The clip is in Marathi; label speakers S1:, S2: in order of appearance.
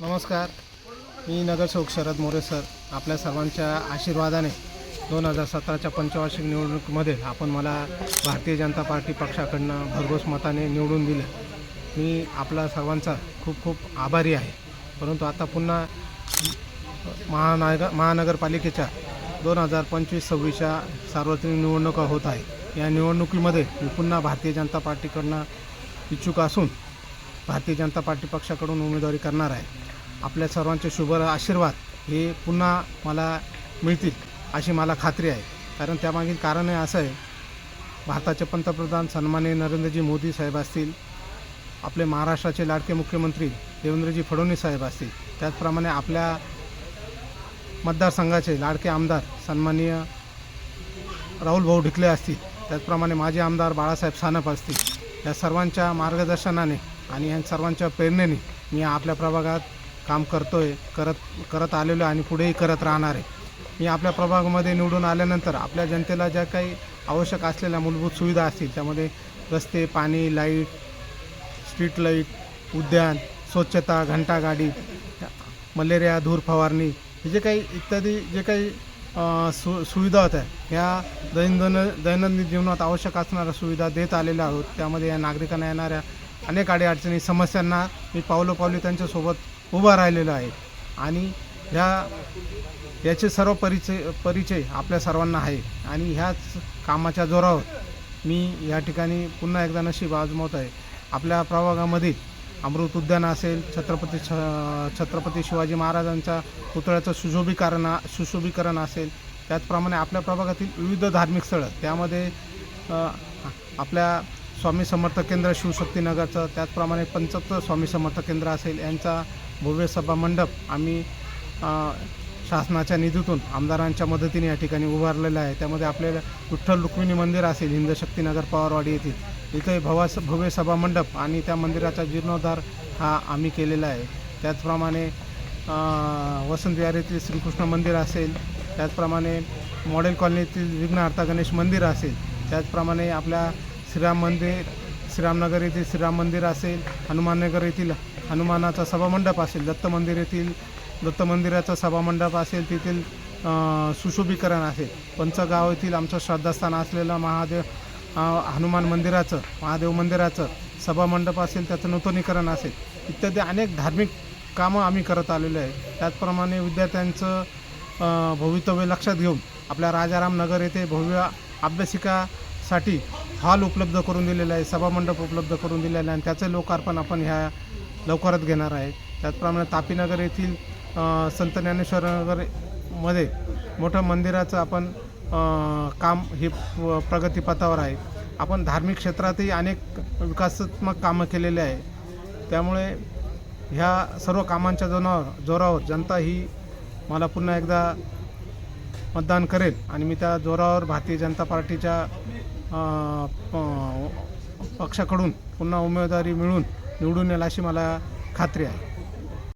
S1: नमस्कार. मी नगरसेवक शरद मोरे सर. आपल्या सर्वांच्या आशीर्वादाने दोन हजार सतराच्या पंचवार्षिक निवडणुकीमध्ये आपण मला भारतीय जनता पार्टी पक्षाकडनं भरघोस मताने निवडून दिलं. मी आपला सर्वांचा खूप खूप आभारी आहे. परंतु आता पुन्हा महानगर महानगरपालिकेच्या दोन हजार पंचवीस सव्वीसच्या सार्वत्रिक निवडणुका होत आहे या निवडणुकीमध्ये मी पुन्हा भारतीय जनता पार्टीकडनं इच्छुक असून भारतीय जनता पार्टी पक्षाकडून उमेदवारी करणार आहे. आपल्या सर्वांचे शुभ आशीर्वाद हे पुन्हा मला मिळतील अशी मला खात्री आहे. कारण त्यामागील कारण हे असं आहे भारताचे पंतप्रधान सन्माननीय नरेंद्रजी मोदी साहेब असतील आपले महाराष्ट्राचे लाडके मुख्यमंत्री देवेंद्रजी फडणवीस साहेब असतील त्याचप्रमाणे आपल्या मतदारसंघाचे लाडके आमदार सन्माननीय राहुल भाऊ ढिकले असतील त्याचप्रमाणे माजी आमदार बाळासाहेब सानप असतील या सर्वांच्या मार्गदर्शनाने आणि या सर्वांच्या प्रेरणेने मी आपल्या प्रभागात काम करतोय करत करत आलेलो आहे आणि पुढेही करत राहणार आहे. मी आपल्या प्रभागामध्ये निवडून आल्यानंतर आपल्या जनतेला ज्या काही आवश्यक असलेल्या मूलभूत सुविधा असतील त्यामध्ये रस्ते पाणी लाइट स्ट्रीट लाइट उद्यान स्वच्छता घंटागाडी मलेरिया धूर फवारणी हे जे काही इत्यादी जे काही सु सुविधा होत्या ह्या दैनंदिन दैनंदिन जीवनात आवश्यक असणाऱ्या सुविधा देत आलेल्या आहोत. त्यामध्ये या नागरिकांना येणाऱ्या अनेक अडीअडचणी समस्यांना मी पावलोपावली त्यांच्यासोबत उभा राहिलेलो आहे. आणि ह्या याचे सर्व परिचय परिचय आपल्या सर्वांना आहे. आणि ह्याच कामाच्या जोरावर मी या ठिकाणी पुन्हा एकदा नशीब आजमवत आहे. आपल्या प्रभागामध्ये अमृत उद्यान असेल छत्रपती छ छत्रपती शिवाजी महाराजांच्या पुतळ्याचं सुशोभीकरण सुशोभीकरण असेल त्याचप्रमाणे आपल्या प्रभागातील विविध धार्मिक स्थळं त्यामध्ये आपल्या स्वामी समर्थ केंद्र शिवशक्तीनगरचं त्याचप्रमाणे पंचत्र स्वामी समर्थ केंद्र असेल यांचा भव्य सभा मंडप आम्ही शासनाच्या निधीतून आमदारांच्या मदतीने या ठिकाणी उभारलेलं आहे. त्यामध्ये आपल्याला विठ्ठल रुक्मिणी मंदिर असेल हिंदशक्तीनगर पवारवाडी येथील. इथे भवा भव्य सभा मंडप आणि त्या मंदिराचा जीर्णोद्धार हा आम्ही केलेला आहे. त्याचप्रमाणे वसंतविहारीतील वसंत श्रीकृष्ण मंदिर असेल त्याचप्रमाणे मॉडेल कॉलनीतील विघ्नहर्ता गणेश मंदिर असेल त्याचप्रमाणे आपल्या श्रीराम मंदिर श्रीरामनगर येथील श्रीराम मंदिर असेल हनुमाननगर येथील हनुमानाचा सभामंडप असेल दत्त मंदिर येथील दत्त मंदिराचा सभामंडप असेल तेथील सुशोभीकरण असेल. पंचगाव येथील आमचं श्रद्धास्थान असलेलं महादेव हनुमान मंदिराचं महादेव मंदिराचं सभामंडप असेल त्याचं नूतनीकरण असेल. इत्यादी अनेक धार्मिक कामं आम्ही करत आलेलो आहे. त्याचप्रमाणे विद्यार्थ्यांचं भवितव्य लक्षात घेऊन आपल्या राजाराम नगर येथे भव्य अभ्यासिका साठी हॉल उपलब्ध करून दिलेला आहे सभामंडप उपलब्ध करून दिलेला आहे आणि त्याचं लोकार्पण आपण ह्या लवकरात घेणार आहे. त्याचप्रमाणे तापीनगर येथील संत ज्ञानेश्वर नगरमध्ये मोठं मंदिराचं आपण काम हे प्रगतीपथावर आहे. आपण धार्मिक क्षेत्रातही अनेक विकासात्मक कामं केलेले आहे. त्यामुळे ह्या सर्व कामांच्या जोरावर जोरावर जनता ही मला पुन्हा एकदा मतदान करेल आणि मी त्या जोरावर भारतीय जनता पार्टीच्या पक्षाकडून पुन्हा उमेदवारी मिळून निवडून येईल अशी मला खात्री आहे.